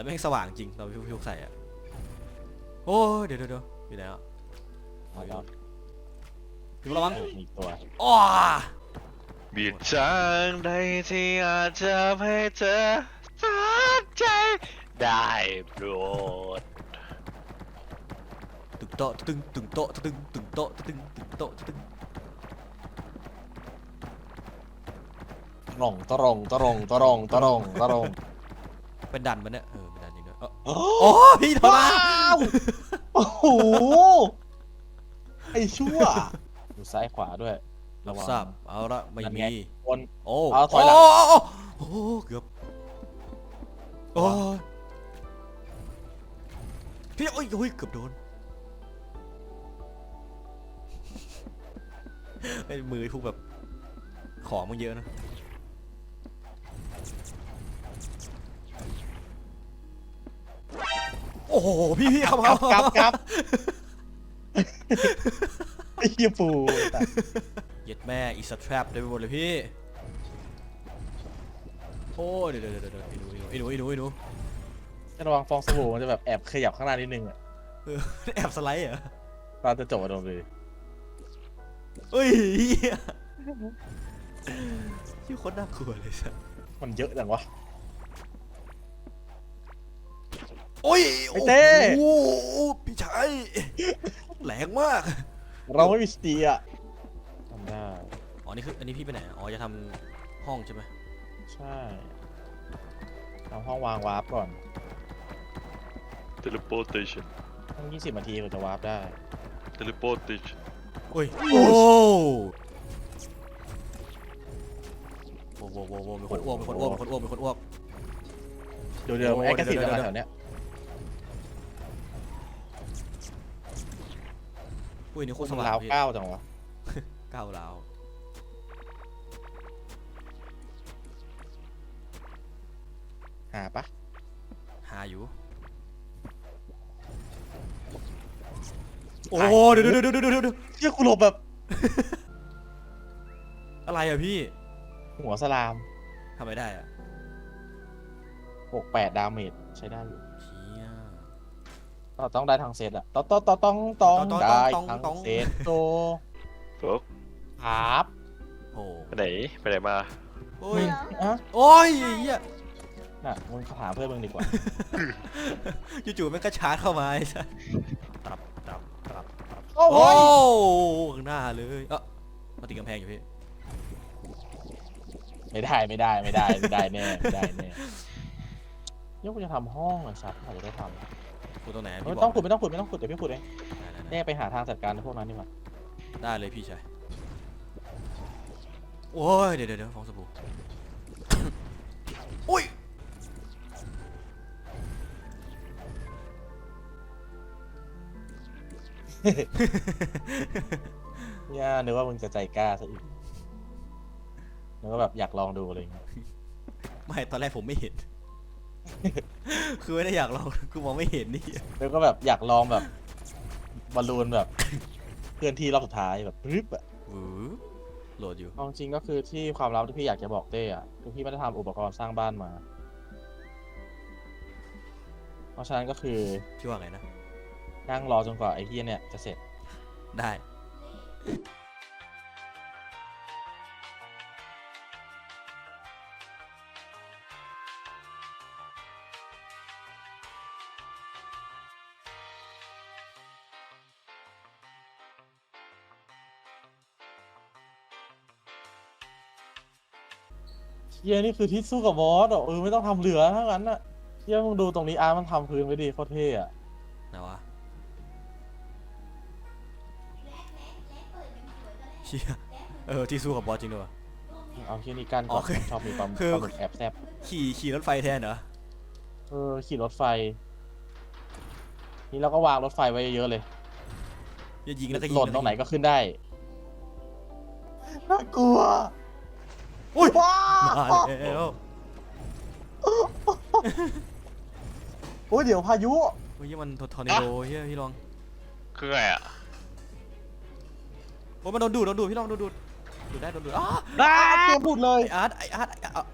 แต่แม่งสว่างจริงตอนพี่พี่ใส่อะโอ้ยเดี๋ยวเดี๋ยวเดี๋ยวอยู่ไหนอะเอาแล้วอยู่ระวังเออมีตัวอ้อมีทางใดที่อาจจะให้เธอตัดใจได้โปรดตึงโต๊ะตึงตึงโต๊ะตึงตึงโต๊ะตึงตึงโต๊ะตึงตรงตรงตรงตรงตรงตรงเป็นดันมันเนี่ย โอ้โอ้พี่โทรมาาวโอ้โหไอ้ชั่วดูซ้ายขวาด้วยรับวัง ทราบเอาละไม่นั่นมีไง คน โอ้เอาถอยหลัง โโอ้โอ้โอ้เกือบโอ้ยพี่โอ้ยโอ้ยเกือบโดนไอ้มือพวกแบบของมันเยอะนะ โอ้โหพี่พี่เข้ามากลับกลับไอ้เหี้ยปูแต่เย็ดแม่อีสแตรปได้ไปหมดเลยพี่โอ้ยเดี๋ยวเดี๋ยวเดี๋ยวเดี๋ยวไอ้หนูไอ้หนูไอ้หนูไอ้หนูจะระวังฟองสบู่มันจะแบบแอบขยับข้างหน้านิดนึงอะเออแอบสไลด์เหรอตอนจะจบอะโดนเลยเฮ้ยเหี้ยชื่อโคตรน่ากลัวเลยสัสมันเยอะจังวะ โอ้ยไอ้เต้ โอ้โหพี่ชายแหลงมาก เราไม่มีสตีอะทำได้ อ๋อ นี่คือ อันนี้พี่ไปไหน อ๋อ จะทำห้องใช่ไหมใช่ทำห้องวางวาร์ปก่อนเทเลโพเ t ชันต้อง20นาทีกว่าจะวาร์ปได้เทเลโพเ t ชันโอ้ย โอ้โหโว้โว้โว้มีคนอ้วกมีคนอ้วกมีคนอ้วกมีคนอ้วก เดี๋ยวเดี๋ยวโอ้แอคทีฟเดี๋ยว อะไรเดี๋ยวแถวเนี้ย อุ้ยนี่โคตรสมันว่างราวพี่เก้าจังวะก้าวร้าวหาปะหาอยู่ โอ้เดี๋ยวเดี๋ยวเดี๋ยวเดี๋ยวเดี๋ยวเชี่ยกูหลบแบบ อะไรอะพี่หัวสลามทำไม่ได้อะบวกแปดดาเมจใช้ได้อยู่เชี่ย ก็ต้องได้ทางเซตอะต้องต้องต้องต้องต้องต้องได้ต้องทางต้อง เซตโตโอ๊ะครับโอ้ไปไหนไปไหนมาโอ้ยอะโอ้ยเหี้ยน่ะมึงถามเพื่อนมึงดีกว่า จู่ๆแม่งก็ชาร์จเข้ามาไอ้สัสตับตับตับตับโอ้โอ้ยข้างหน้าเลยเออมาติดกำแพงอยู่พี่ไม่ได้ไม่ได้ไม่ได้ไม่ได้แน่ไม่ได้แน่เดี๋ยวกูจะทำห้องอะชัดอาจจะได้ท ขุดตรงไหนำพี่ไม่บต้ออกงขุดไม่ต้องขุดไม่ต้องขุดเดี๋ยวพี่ขุดเองได้ๆแน่ไปหาทางจัดการพวกนั้นดีกว่าๆได้เลยพี่ชายโอ้ยเดี๋ยวเดี๋ยวเดี๋ยวฟองสบู่ โอ้ยเนี่ยนึกว่ามึงจะใจกล้าซะอีกนึกว่าแบบอยากลองดูอะไรอย่างเงี้ยไม่ตอนแรกผมไม่เห็น คือไม่ได้อยากลองกูมองไม่เห็นนี่นึกว่าแบบอยากลองแบบบอลลูนแบบเคลื่อนที่รอบสุดท้ายแบบรึบอะอือโหลดอยู่เอาจริงก็คือที่ความลับที่พี่อยากจะบอกเต้อะคือพี่ไม่ได้ทำอุปกรณ์สร้างบ้านมา เพราะฉะนั้นก็คือพี่ว่าไงนะ นั่งรอจนกว่าไอ้เฮียเนี่ยจะเสร็จ ได้ ฮียนี่คือที่สู้กับบอสเหรอเออไม่ต้องทำเหลือทั้งนั้นอะเฮียมึงดูตรงนี้อาร์ตมันทำพื้นไว้ดีโคตรเท่อะนะวะเชี่ยเออที่สู้กับบอสจริงด้วยวะ เอาเฮียนี่กั้นอ๋ก่ออนคือชอบมีความคือ ความหมึกแอบแซบขี่ขี่รถไฟแทนเหรอเออขี่รถไฟ นี่เราก็วางรถไฟไว้เยอะเลยจะยิงแล้วก็ยิงหล่นตรงไหนก็ขึ้นได้น่ากลัว อุ้ยว้า มาแล้วโอ้ยเดี๋ยวพายุ เฮ้ยมันทอร์นาโดเฮ้ยพี่ลองคือไงอะโอ้ยมันโดนดูดโดนดูดพี่ลองโดนดูดดูดได้โดนดูดอ้าอ้าเกมบุดเลยไออาร์ตไออาร์ตไออาร์ต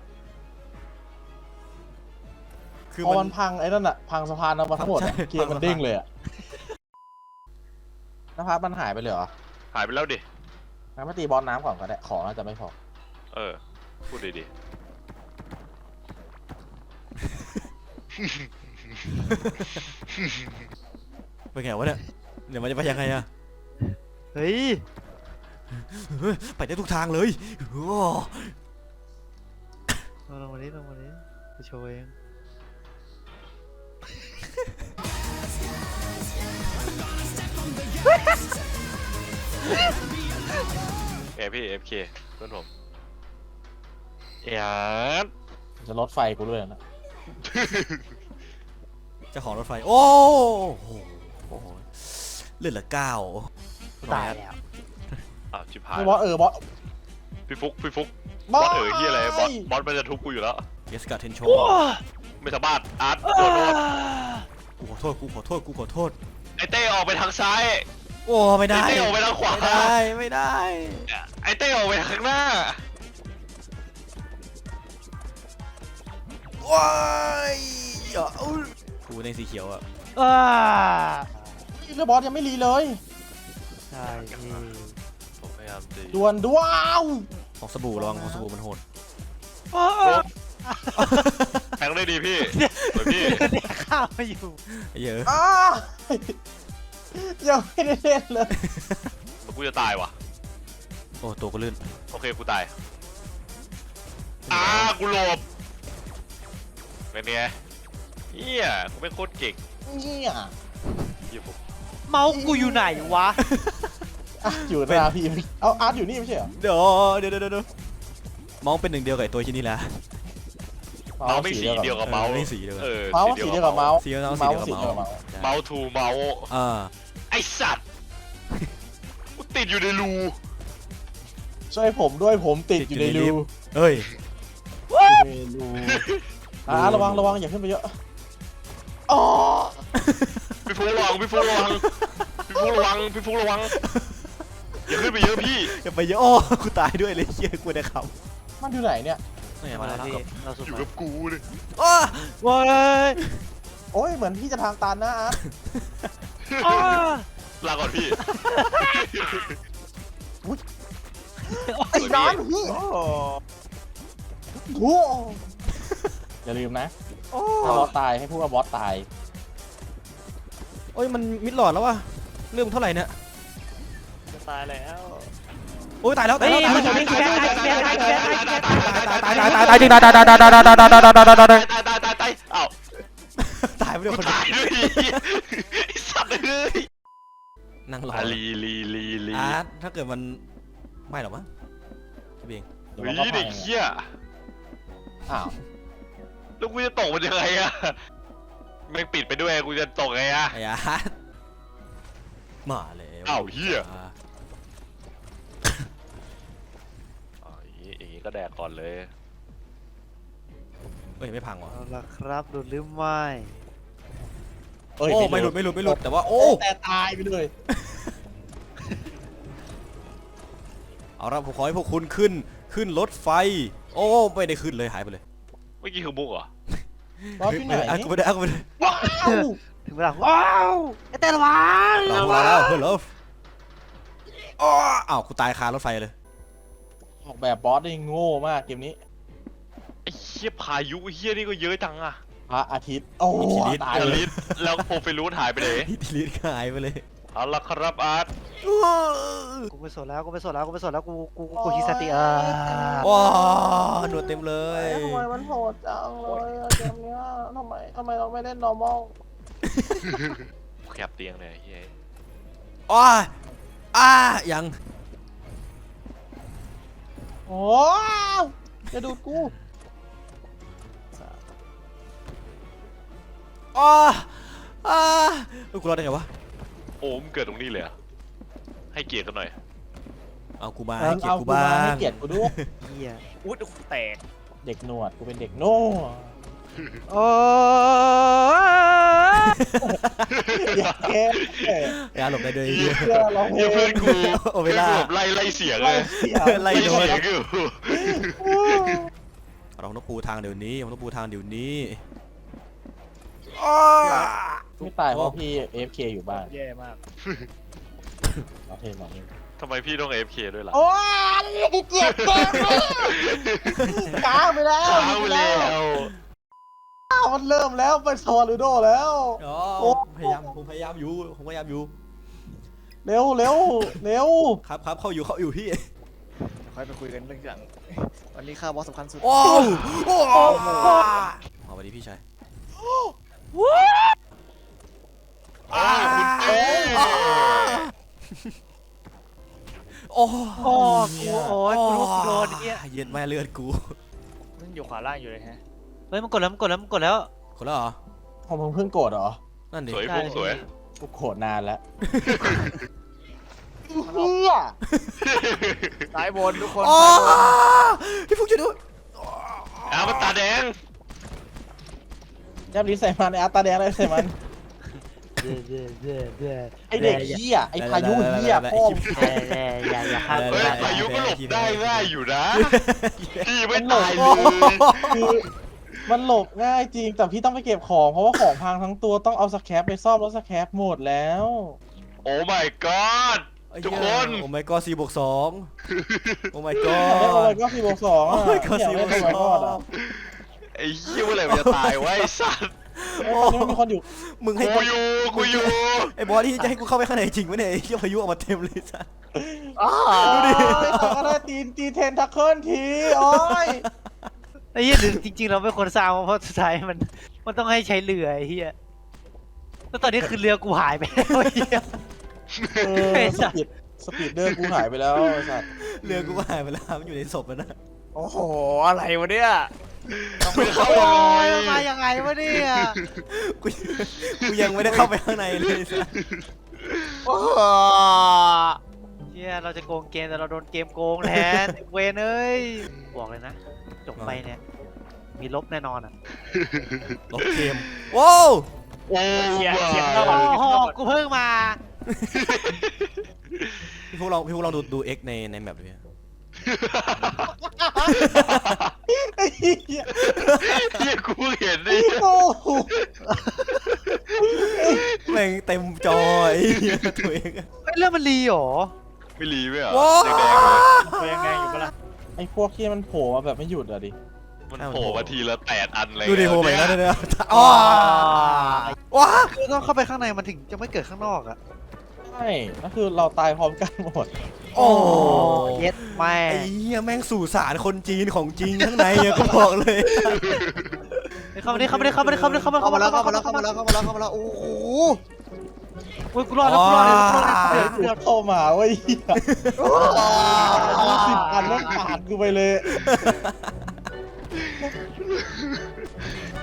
คือพอมัมันน พังไอ้นั่นอะพังสะพานเอามาทั้งหมดอะใช่เกียร์มันพังสะพานเด้งเลยอะนภัสมันหายไปเลยเหรอหายไปแล้วดิงั้นมาตีบอลน้ำก่อนก็ได้ ของน่าจะไม่พอ เออ พูดดีไปไงวะเนี่ยเดี๋ยวมันจะไปยังไงอะเฮ้ย เฮ้ยไปได้ทุกทางเลยโอ้ลงมาดิลงมาดิไปโชว์เอง ๆเอยพี่ FK เพื่อนผม เอยดจะลดไฟกูด้วยนะเจ้าของรถไฟ โอ้โหโอ้โหเลือดเหลือเก้าตายแล้วอ้าวชิบหายไม่บอสเออบอสพี่ฟุกพี่ฟุกบอสเออเฮียอะไรบอสบอสมันจะทุบกูอยู่แล้ว เยสกาเทนโชไม่สามารถอาร์ตโดนโทษกูขอโทษกูขอโทษกูขอโทษไอเต้ออกไปทางซ้าย โอ้ไม่ได้ไอ้เต้ออกไปทางขวาไม่ได้ไม่ได้ ไอเต้ออกไปทางข้างหน้า ว้ายอย่าอุ๊ยกูในสีเขียวอะอ้าแล้วบอสยังไม่รีเลยใช่พี่ผมพยายามตีดวนดว้าวของสบู่ระวังของสบู่มันโหดแทงได้ดีพี่สวยพี่เด็กข้าวมาอยู่ไอ้เหี้ยอะอ้ายังไม่ได้เล่นเลยแล้วกูจะตายว่ะ โอ้ตัวกูลื่น โอเคกูตายอ่ากูหลบ เป็นไงเฮียกูไม่งโคตรเก่งเนี่ยเฮียผมเมาส์กูอยู่ไหนวะ อะอยู่หน้าพี่เอาอาร์ตอยู่นี่ไม่ใช่เหรอเดี๋ยวเดี๋ยวเดี๋ยวเดี๋ยวมองเป็นหนึ่งเดียวกับไอ้ตัวชิ้นนี้แหละเมาส์ไม่สีเดียวกับเมาส์เออไม่สีเดียวกัน เออเมาส์สีเดียวกับเมาส์สีเดียวกับเมาส์เมาส์สีสีเดีเดียยววกักับบเมาส์ใช่เมาส์ทูเมาส์อ่าไอสัตว์กูติดอยู่ในรูช่วยผมด้วยผมติดอยู่ในรูเฮ้ยในรู อ่าระวังระวังอย่าขึ้นไปเยอะอ๋อพี่ฟูระวังพี่ฟูระวังพี่ฟูระวังพี่ฟูระวังอย่าขึ้นไปเยอะพี่อย่าไปเยอะโอ้กูตายด้วยเลยเชี่ยกูได้ขับมันอยู่ไหนเนี่ยนี่ไงมามาแล้แล้ววพี่ครับเราสุดอยู่มากับกูเลยอ้าว้ายโอ้ยเหมือนพี่จะทางตันนะอาร์ตอ้าลาก่อนพี่ไอ้นอนพี่โอ้โห อย่าลืมนะถ้าบอสตายให้พูดว่าบอสตาย โอ้ยมันมิดหลอดแล้ววะเรื่องเท่าไหร่เนี่ยจะตายแล้วโอ้ยตายแล้วเฮ้ตายยแล้วมันจะตายวิ่งแล้วแบกตายแบกตายแบกตายแบกตายตายตายตายตายตายจริงตายตายตายตายตายตายตายตายตายตายตายตายตายตายตายตายอ้าวตายไปด้วยกูคนเดียวตายด้วยไอสัตว์เลยนั่งรออะลีลีลีลีอาร์ตถ้าเกิดมันไม่หรอกมั้งพี่เบงเดี๋ยวเฮ้มันยก็พัเด็งกเหี้ยอ้าวแล้ว กูจะตกมันยังไงอะแม่งปิดไปด้วยกูจะตกไงอะ ไอ้อาร์ตมาแล้วอ้าวเหี้ยอ๋ออย่างงี้อย่างงี้ก็แดกก่อนเลยเอ้ยไม่พังวะเอาละครับหลุดหรือไม่เอ้ยโอ้ไม่หลุดไม่หลุดไม่หลุดแต่ว่าโอ้ แต่ตายไปเลยเอาละผมขอให้พวกคุณขึ้นขึ้นรถไฟ โอ้ไม่ได้ขึ้นเลยหายไปเลยเมื่อกี้คือมุกเหรอบอสที่ไหนอะกูไม่ได้อะกูไม่ได้ว้าวถึงเวลาว้าวไอ้เต้ระวังเรามาแล้วเพื่อนเลิฟอ้ออ้าวกูตายคารถไฟเลย ออกแบบบอสได้โง่มากเกมนี้ไอ้เหี้ยพายุเหี้ยนี่ก็เยอะจังอะพระอาทิตย์ โอ้อิทธิฤทธิ์ ตายเอเลยลิสแล้วโปรไฟลูดหายไปไหนอิทธิฤทธิ์หายไปเลย เอาละครับอาร์ตกูไม่สนแล้วกูไม่สนแล้วกูไม่สนแล้วกูกูกูกูฮิสติอ่าว้าวหนวดเต็มเลยทำไมมันโหดจังเลยอะเกมเนี้ยทำไมทำไมเราไม่เล่น normal ขยับเตียงเลยไอ้เหี้ยอ้าอ้ายังโอ้วจะดูดกูอ้าอ้าเอ้ยกูรอดได้ไงวะ โอ้มงเกิดตรงนี้เลยเหรอะให้เกียรติกันหน่อย เอากูมาเอาให้เกียรเอาติกูกูมาบ้างให้เกียรติกูด้วยเฮียอุ๊ดแตกเด็กหนวดกูเป็นเด็กโน่โอ้อย่าแค่อย่าหลบได้ด้วยเหี้ย เพื่อเราเหี้ยเพื่อนกูโอเวล่า พื่อนกูแบบไล่ไล่เสียงไล่เลยเสียไล่ไล่โดน เสียงอยู่ เราต้องปูทางเดี๋ยวนี้เราต้องปูทางเดี๋ยวนี้ ไม่ตายเพราะพี่ AFK อยู่บ้านแย่มากเราเทมเราเทมทำไมพี่ต้อง AFK ด้วยล่ะโอ้ยเจ็บเจ็บกลางไปแล้วค้างไปแล้วมันเริ่มแล้วเป็นซอลูโดแล้ว อ๋อโอ้พยายามผมพยายามอยู่ผมพยายามอยู่เร็วเร็วเร็วครับครับเข้าอยู่เข้าอยู่พี่ค่อยไปคุยกันเรื่องอย่างวันนี้ข้าวบอสสำคัญสุด โอ้วโอ้วเอาวันนี้พี่ชาย อ้าวคุณเต้โอ้โอ้กูโอ้ยกูรู้กูโดนไอ้เหี้ยเย็นแม่เลือดกูมันอยู่ขวาล่างอยู่เลยฮะเฮ้ยมันกดแล้วมันกดแล้วมันกดแล้ว คนละเหรอ ผมเพิ่งโกรธเหรอนั่นดิสวยพวกสวยกูโกรธนานแล้วเฮียซ้ายบนทุกคนอ๋อพี่ฟุกช่วยด้วยอ้าวมันตาแดง จับลิ้นใส่มันไอ้อาร์ตตาแดงเลยใส่มันเย่เย่เย่เย่ไอเด็กเฮียไอพายุเฮียพ่อมเย่เย่อย่าอย่าฆ่ากูเฮ้ยได้พายุก็หลบได้ง่ายอยู่นะพี่ไม่ตายเลโอ้ยคือมันหลบง่ายจริงแต่พี่ต้องไปเก็บของเพราะว่าของพังทั้งตัวต้องเอาสแครปไปซ่อมแล้วสแครปหมดแล้ว โอ้ my god ทุกคนโอ้ my god สี่บวกสองโอ้ my อยากได้โอ god ไมก้าสี่บวกสองโอ้อะ my god อยากสี่บได้วกโอส ไมอก้างอะไอ้เหี้ยเมื่อไหร่มันจะตายวะไอ้สัสเอ้ยตอนนี้มันมีคนอยู่มึงให้กูอยู่กูอยู่ไอ้บอสที่จะให้กูเข้าไปข้างในจริงวะเนี่ยไอ้เหี้ยพายุออกมาเต็มเลยจ้ะดูดิ ก็ได้ตีนตีเทนทักเคิลที โอ้ย ไอ้เหี้ยหรือจริงๆ เราไม่ควรสร้างเพราะสุดท้ายมันมันต้องให้ใช้เรือไอ้เหี้ยแล้วตอนนี้คือเรือกูหายไปแล้วไอ้เหี้ย เออไอ้สสัตว์ ปีดสปีดเดอร์กูหายไปแล้วไอ้สัตว์เรือกูก็หายไปแล้วมันอยู่ในศพแล้วนะโอ้โห อะไรวะเนี่ย ต้องไปเข้าโอ้เลยมันมายังไงวะเนี่ยกูกูยังไม่ได้เข้าไปข้างในเลยสัสโอ้โหเหี้ยเราจะโกงเกมแต่เราโดนเกมโกงแทนเวนเอ้ยบอกเลยนะจบไปเนี่ยมีลบแน่นอนอะลบเกมว้าวโอ้เสียว้าเสียงเข้ามาวโอ้โหกูเพิ่งมาพี่พวกเราพี่พวกเราดูดูเอ็กในในแมปด้วยไอ้ เหี้ยเหี้ยกูเห็นดิโอ้โหแม่งเต็มจอไอ้เหี้ยตัวเองอะ เฮ้ยเรื่องมันรีเหรอ ไม่รีไหมอะว้าว แดงๆเลยตัวยังไงอยู่ปะล่ะไอ้พวกที่มันโผล่มาแบบไม่หยุดอะดิ มันโผล่มาทีละแปดอันเลยดูดิโหไปเนี่แล้วยเนี่ยอ๋อว้าคือต้องเข้าไปข้างในมันถึงจะไม่เกิดข้างนอกอะใช่ก็คือเราตายพร้อมกันหมด โอ้เย็ดแม่ไอ้เหี้ยแม่งสู่สารคนจีนของจริงข้างในอะก็บอกเลย เข้ามาดิเข้ามาดิเข้ามาดิเข้ามาดิเข้ามาเข้ามาแล้วเข้ามาแล้วเข้าเข้ามามาแล้แล้ววเข้ามาแล้วเข้ามาแล้วโอ้โหโอ้ยกูรอดแล้วกูรอดแล้วกูรอดแล้วเดืเดืออดดเข้ามาเว้ยเหี้ยยี่สิบอันแล้วปาดกูไปเลย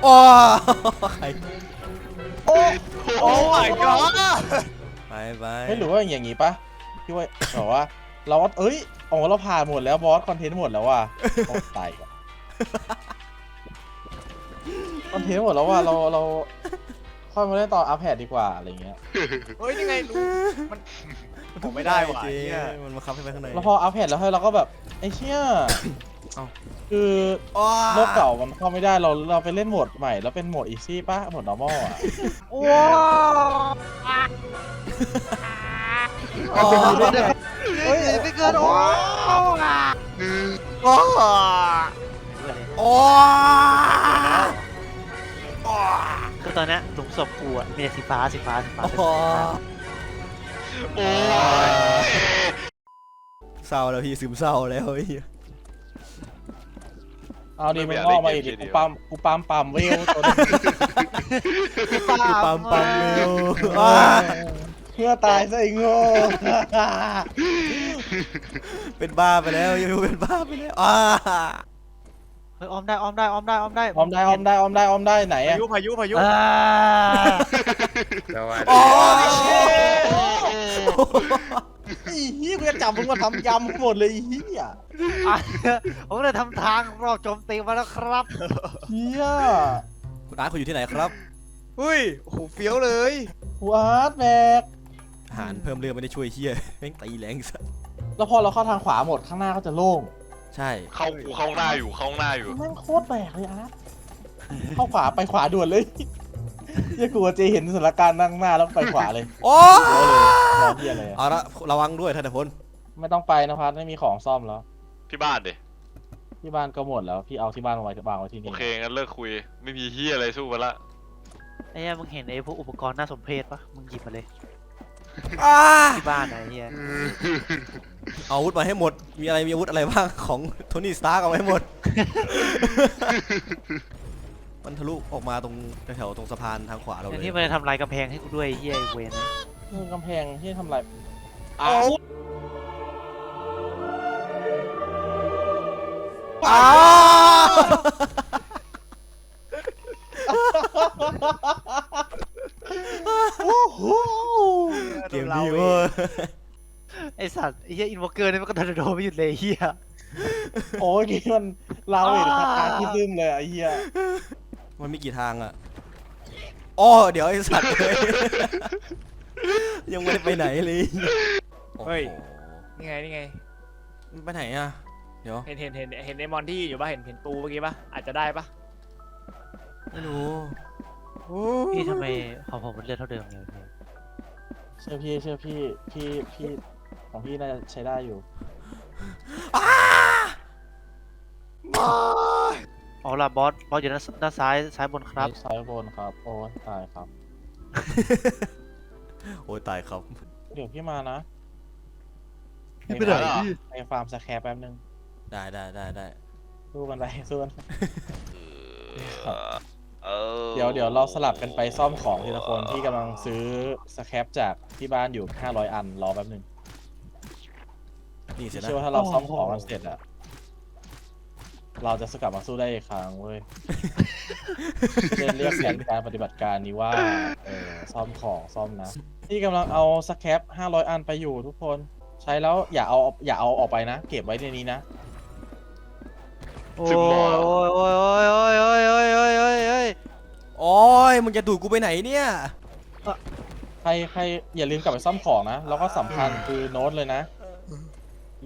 โอ้ใครโอ้โอ้ my god ไปไปไม่หรือว่าอย่างงี้ปะพี่ว่าบอกว่า เราว่าเอ้ยอ๋อเราผ่านหมดแล้วบอสคอนเทนต์หมดแล้วว่ะโอ้ตายก่อนคอนเทนต์หมดแล้วว่ะเราเราค่อยมาเล่นต่ออัพแพดดีกว่าอะไรเงี้ยเฮ้ยนี่ไงรู้ผมไม่ได้ว่ะมันมาคับให้ไปข้างในแล้วพออัพแพดแล้วให้เราก็แบบไอ้เชี่ยเอ้าคืออ๋อโลกเก่ามันเข้าไม่ได้เราเราไปเล่นโหมดใหม่แล้วเป็นโหมดอีซี่ปะโหมด normal อะว้า วอ๋อเฮ้ยไม่เกินโอ้โอ้โอ้คือตอนนี้หลุมศพกูอะมีแต่สีฟ้าสีฟ้าสีฟ้าโอ้โอ้ยเศร้าแล้วพี่ซึมเศร้าแล้วไอ้เหี้ยเอาดิมึงงอกมาอีกดิกูปั๊มกูปั๊มปั๊มเวลตัวนี้ปั๊มปั๊มเร็ว เพื่อตายซะไอ้โง่เป็นบ้าไปแล้วยังเป็นบ้าไปแล้วอ้าเฮ้ยออมได้ออมได้ออมได้ออมได้ออมได้ออมได้ออมได้ออมได้ไหนพาอะยุพายุพายุอ่าโอ้ไอ้เหี้ยกูจะจับมึงมาทำยำหมดเลยไอ้เหี้ยอะผมเลยทำทางรอบโจมตีมาแล้วครับเหี้ยคุณอาร์ตคุณอยู่ที่ไหนครับเฮ้ยโอ้โหเฟี้ยวเลยกูอาร์ตแบกอา หารเพิ่มเลือดไม่ได้ช่วยเฮียแม่งตีแรงสัสแล้วพอเราเข้าทางขวาหมดข้างหน้าก็จะโล่งใช่เข้ากูเข้าหน้าอยู่เข้าหน้าอยู่แม่งโคตรแบกเลยอาร์ตเข้าขวาไปขวาด่วนเลยเหี้ยกูกับเจเห็นสถานการณ์นั่งหน้าแล้วไปขวาเลยโอ้เดี๋ยวเลยรอเหี้ยอะไรอะเอาละระวังด้วยท่านนายพลไม่ต้องไปนะพัดไม่มีของซ่อมแล้วที่บ้านดิที่บ้านก็หมดแล้วพี่เอาที่บ้านไว้วางไว้ที่โอนี่เคงั้นเลิกคุย ไม่มีเฮียอะไรสู้กันละไอ้เหี้ยมึงเห็นไอ้พวกอุปกรณ์น่าสมเพชปะมึงหยิบมาเลย อ้าที่บ้านนะไอ้เหี้ยเอาอาวุธมาให้หมด มีอะไรมีอาวุธอะไรบ้างของโทนี่สตาร์กเอาไว้ให้หมด มันทะลุออกมาตรงแถวๆตรงสะพานทางขวาเราอันเลยนี้มันจะทำลายกำแพงให้กูด้วยไอ้เหี้ยไอ้เวนนะคือกำแพงที่ทำอะไรเอาอ้า วเกมดีเว้ยไอ้สัตว์ไอ้เหี้ยอินวอร์เกอร์นี่มันก็โดนโดนไม่หยุดเลยไอ้เหี้ยโอ้ยนี่มันเราเห็นคาที่ซึมเลยอะไอ้เหี้ยมันมีกี่ทางอะอ้อเดี๋ยวไอ้สัตว์เลยยังไม่ได้ไปไหนเลยเฮ้ยโอ้โหนี่ไงนี่ไงมันไปไหนอะ เดี๋ยว เห็นเห็นเห็นเห็นไอมอนที่อยู่ปะเห็นเห็นตูเมื่อกี้ปะอาจจะได้ปะไม่รู้พี่ทำไมของผมมันเลือดเท่าเดิมเลย เชื่อพี่เชื่อพี่พี่พี่ของพี่น่าจะใช้ได้อยู่อ๋อล่ะบอสบอสอยู่ด้านด้านซ้ายซ้ายบนครับ ซ้ายบนครับ โอ้ยตายครับ โอ้ยตายครับ เดี๋ยวพี่มานะไม่เป็นไรไปฟาร์มสแครแป๊บนึงได้ได้ได้ได้สู้กันไปสู้กัน เออเดี๋ยวเดี๋ยวเราสลับกันไปซ่อมของทีละคนที่กำลังซื้อสแครปจากที่บ้านอยู่ 500 อันรอแป๊บนึงนี่เสร็จเชื่อแล้วว่าถ้าเราซ่อมของกันเสร็จอะเราจะสกลับมาสู้ได้อีกครั้งเว้ยเรียกเรียกแผนการปฏิบัติการนี้ว่าเออซ่อมของซ่อมนะที่กำลังเอาสแครป500 อันไปอยู่ทุกคน ใช้แล้วอย่าเอาอย่าเอาออกไปนะ เก็บไว้ในนี้นะ โอ้ยโอ้ยโอ้ยโอ้ยโอ้ยโอ้ยโอ้ยโอ้ยโอ้ยโอ้ยโอ้ยมึงจะดูดกูไปไหนเนี่ย ใครใครอย่าลืมกลับไปซ่อมของนะ แล้วก็สำคัญคือโน้ตเลยนะ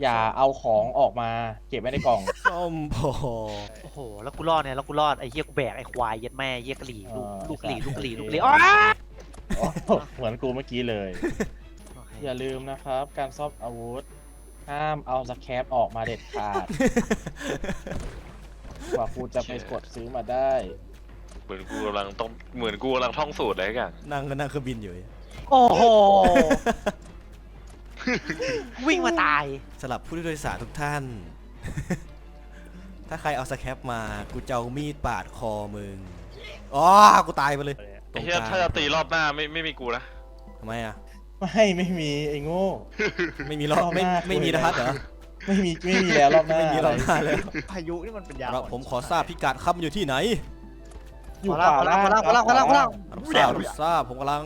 อย่าเอาของออกมาเก็บไว้ในกล่องซ่อมพอโอ้โห แล้วกูรอดเนี่ยแล้วกูรอดไอ้เหี้ยกูแบกไอ้ควายเหี้ย็ดแม่เหี้ยกะหรี่ลูกเออลูกกะหรี่ใช่ลูกกะหรี่ลูกกะหใช่รี่อ๋ออ๋อเหมือนกูเมื่อกี้เลย อย่าลืมนะครับ การซ่อมอาวุธ ห้ามเอาสแครปออกมาเด็ดขาด กว่ากูจะไปกดซื้อมาได้ เหมือนกูกำลังต้องเหมือนกูกำลังท่องสูตรอะไรกันนั่งก็นั่งเครื่องบินอยู่ โอ้โห วิ่งมาตาย สำหรับผู้โดยสารทุกท่าน ถ้าใครเอาสแครปมา กูจะเอามีดปาดคอมึงอ๋อกูตายไปเลยตรไอ้งเฮียกลางถ้าจะตีรอบหน้าไม่ไม่มีกูนะทำไมอะ ไม่ไม่มีไอ้โง่ ไม่มีรอบไม่รอบหน้า ไม่มีคุยนะเลยพัดเหรอไม่มีไม่มีแล้วรอบหน้าไม่มีรอบหน้าแล้วพายุนี่มันเป็นยาเราผมขอทราบพิกัดครับมันอยู่ที่ไหนอยู่ขวาล่างขวาล่างขวาล่างขวาล่างขวาล่างรับทราบรับทราบผมกำลัง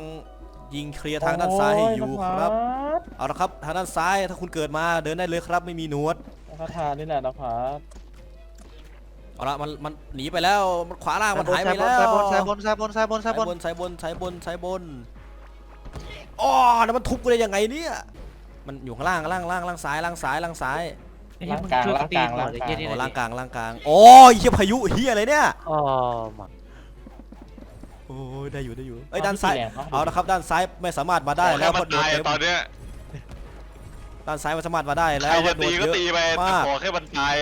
ยิงเคลียร์ทางด้านซ้ายให้อยู่ครับโเอาละครับทางด้านซ้ายถ้าคุณเกิดมาเดินได้เลยครับ ไม่มีหนวดยนภัสพระธานนี่แหละนภัสเอาละมันมันหนีไปแล้วมันขวาล่างมันหายไปแล้วซ้ายบนซ้ายบนซ้ายบนซ้ายบนซ้าซ้ายยบบนนซ้ายบนซ้ายบนซ้ายบน อ๋อแล้วมันทุบกูได้ยังไงเนี่ย มันอยู่ข้างล่างล่างล่างล่างซ้ายล่างซ้ายล่างซ้ายไอ้เหี้ยมึงช่วยกูตีหน่อยไอ้เหี้ยนี่อ๋อหน่ล่าอยงกลางล่างกลางโอ้ยเฮียพายุเฮียอะไรเนี่ยอ๋อมาโอ้ยได้อยู่ได้อยู่เอ้ยด้านซ้ายเอาละครับด้านซ้ายไม่สามารถมาได้แล้วขอเพแค่ราะมันโดนเต็มตายอะตอนเนี้ยด้านซ้ายไม่สามารถมาได้ใคแล้รวจะตีก็โดนตีเยไปอะแต่มากขอแค่มันตาย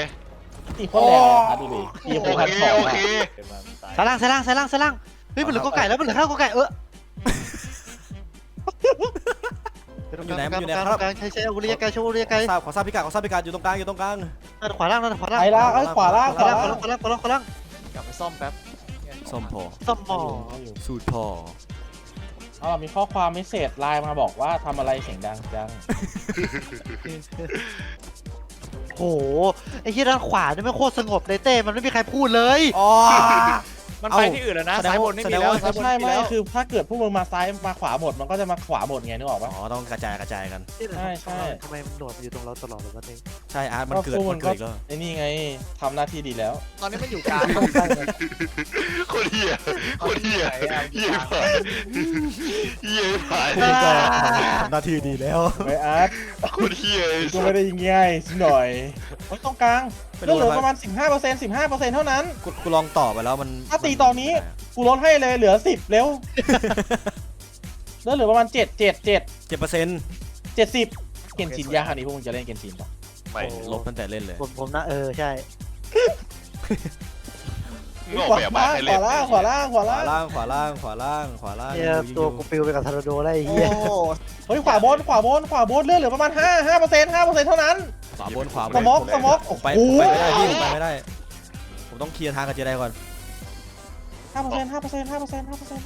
ตีโคตรแรงอะพัดดูดิตีโคโอตรพันเคสองโออะเคซ้ายล่างซ้ายล่างซ้ายล่างซ้ายล่างเฮ้ยมันเหลือก็ไก่แล้วมันเหลือข้าวก็ไก่เออ อยู่ไหนมันอยู่ไหนกลางครับกลางใช้ใช้อาวุธระยะไกลใช้อาวุธระยะไกลทราบขอทราบพิกัดขอทราบพิกัดอยู่ตรงกลางอยู่ตรงกลางด้านขวาล่างด้านขวาล่างไปละเอ้ยขวาล่างขขวาวาล่างล่างขวาล่างขวาล่างขวาล่างขวาล่างกลับไปซ่อมแป๊บส้มพอซ่อมหมอสูตรพอเอาล่ะมีข้อความไม่เสร็จไลน์มาบอกว่าทำอะไรเสียงดังจังโหไอ้ที่ด้านขวานี่ไม่โคตรสงบเลยเต้มันไม่มีใครพูดเลย อ๋อ มันเอ้าไปที่อื่นแล้วนะแสดงซ้ายบว่านไม่แสมีดงแล้วว่าซ้ายบนไม่ไม่มีไม่แล้วคือถ้าเกิดพวกมึงมาซ้ายมาขวาหมดมันก็จะมาขวาหมดไงนึกออกปะ อ๋อต้องกระจายกระจายกันใช่ใช่ ทำไมมันโดดมาอยู่ตรงเราตลอดเลยวะเต้ใช่อาร์ตมันเกิดพวมันเกิดอีกแล้วไอ้นี่ไงทำหน้าที่ดีแล้ว ตอนนี้มันอยู่กลางโคตรเฮียโคตรเฮียเฮียผ่านเฮียผ่านคุณก็ทำหน้าที่ดีแล้วไออาร์ตโคตรเฮียไอ้ก็สัไม่สได้ยิงง่ายสักหน่อยโอ้ยตรงกลางไม่เหลืรู้อทำไมประมาณ 15% 15%เท่านั้น กูกูลองต่อไปแล้วมันถ้าตีตีตอนนี้ กูลดให้เลยเหลือสิบเร็วแล้วเหลือประมาณเจ็ดเจ็ดเจ็ดเจ็ดเปอร์เซ็นต์เจ็ดสิบเกนชินยากขนาดนี้พวกมึงจะเล่นเกนชินปะไม่ลบตั้งแต่เล่นเลย ผมผมนะเออใช่ มึงออกขวาแบบมาให้เล่นล่างขวาล่างขวาขวาล่างล่าง ขวาล่าง ขวาล่าง ขวาล่างเนี่ยยิงตัวอยู่กูปิวไปกับทาร์โดได้ไอ้โอ้เหี้ยเฮ้ยขวาบนขวาบนขวาบนเลือดเหลือประมาณห้าห้าเปอร์เซ็นต์ห้าเปอร์เซ็นต์เท่านั้น ขวาบน ขวาบสนมอกสมอกผมไปโอ้ผมโหไปไม่ได้พี่ผมไปไม่ได้ ผมต้องเคลียร์ทางกับเจไดก่อนห้าเปอร์เซ็นต์ห้าเปอร์เซ็นต์ห้าเปอร์เซ็นต์ห้าเปอร์เซ็นต์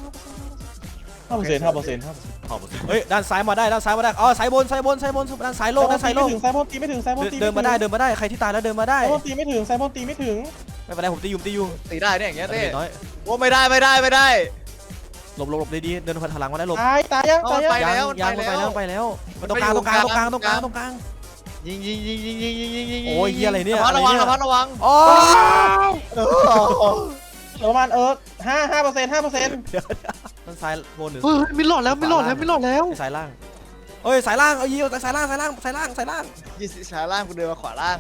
ห้าเปอร์เซ็นต์ห้าเปอร์เซ็นต์ห้าเปอร์เซ็นต์ห้าเปอร์เซ็นต์เฮ้ย ด้านซ้ายมาได้ ด้านซ้ายมาได้ อ๋อ ซ้ายบน ซ้ายบน ซ้ายบน ด้านซ้ายโลก ด้านซ้ายโลกไซบอนตีไม่ถึงไซบอนตีเดิไม่ถึงนเดินมาได้ เดินมาได้ใครที่ตายแล้วเดินมาได้ไซบอนตีไม่ถึงไซบอนตีไม่ถึง ไม่เป็นไรผมตียุมตียุงตีได้เนี่ยอย่างเงี้ยเต้น้อยโอ้ไม่ได้ไม่ได้ไม่ได้หลบหลบหลบดีๆเดินถอยหลังมาได้หลบตายตายยังเอาตายไปยังแล้วยังมันยังไปมันไปแล้แล้ววมันไปแล้วตรงกลางตรงกลางตรงกลางตรงกลางตรงกลาง ยิงยิงยิงยิงยิงยิงยิงยิงโอ้ยเฮียอะไรเนี่ย ระวังอะไรระวังเนี่ยระวังระวังอ๋อเหลือประมาณเออห้าห้าเปอร์เซ็นต์ห้าเปอร์เซ็นต์ด้านซ้ายบนหรือ เฮ้ยไม่รอดแล้วไม่รอดแล้วไม่รอดแล้วสายล่าง เอ้ยสายล่างเอายิงสายล่างสายล่างสายล่างสายล่างยี่สิสายล่างกูเดินมาขวาล่าง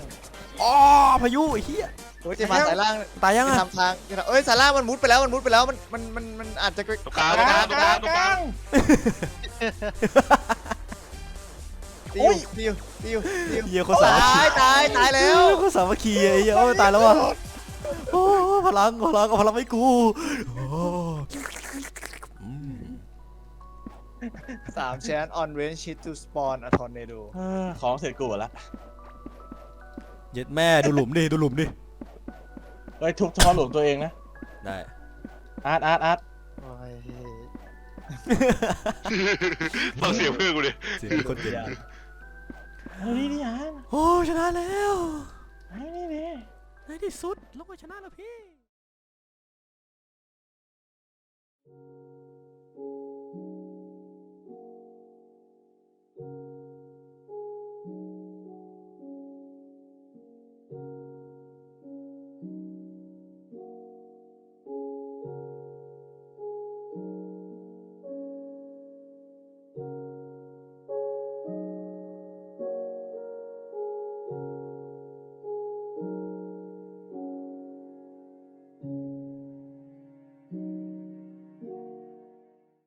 อ๋อพายุไอ้เหี้ย โอ้ยจะมาสายล่างตายยังจะอะทำทางจะทำเอ้ยสายล่างมันมุดไปแล้วมันมุดไปแล้วมันมันมันมันอาจจะตรงกลางตรงกลางตรงกลางตรงกลางตีอยู่ตีอยู่ตีอยู่ตีอยู่เหี้ยโคนสามัคคีตายตายตายแล้วโคนสามัคคีไอ้เหี้ยโอ้ยตายแล้วว่ะโอ้พลังพลังเอาพลังไม่กูโอ้อืมสามแชน on range hit to spawn a tornado เออของเสร็จกูหมดละเย็ดแม่ดูหลุมดิดูหลุมดิเฮ้ยทุบเฉพหลวมตัวเองนะ ได้อาร์ตอาร์ตอาร์ตโอ้ยฟังเสียงเพื่อกูเลยเสียงคนเก่งเอานี่ดิอาร์ตโอ้ชนะแล้วเอานี่ดิในที่สุดลงมาชนะแล้วพี่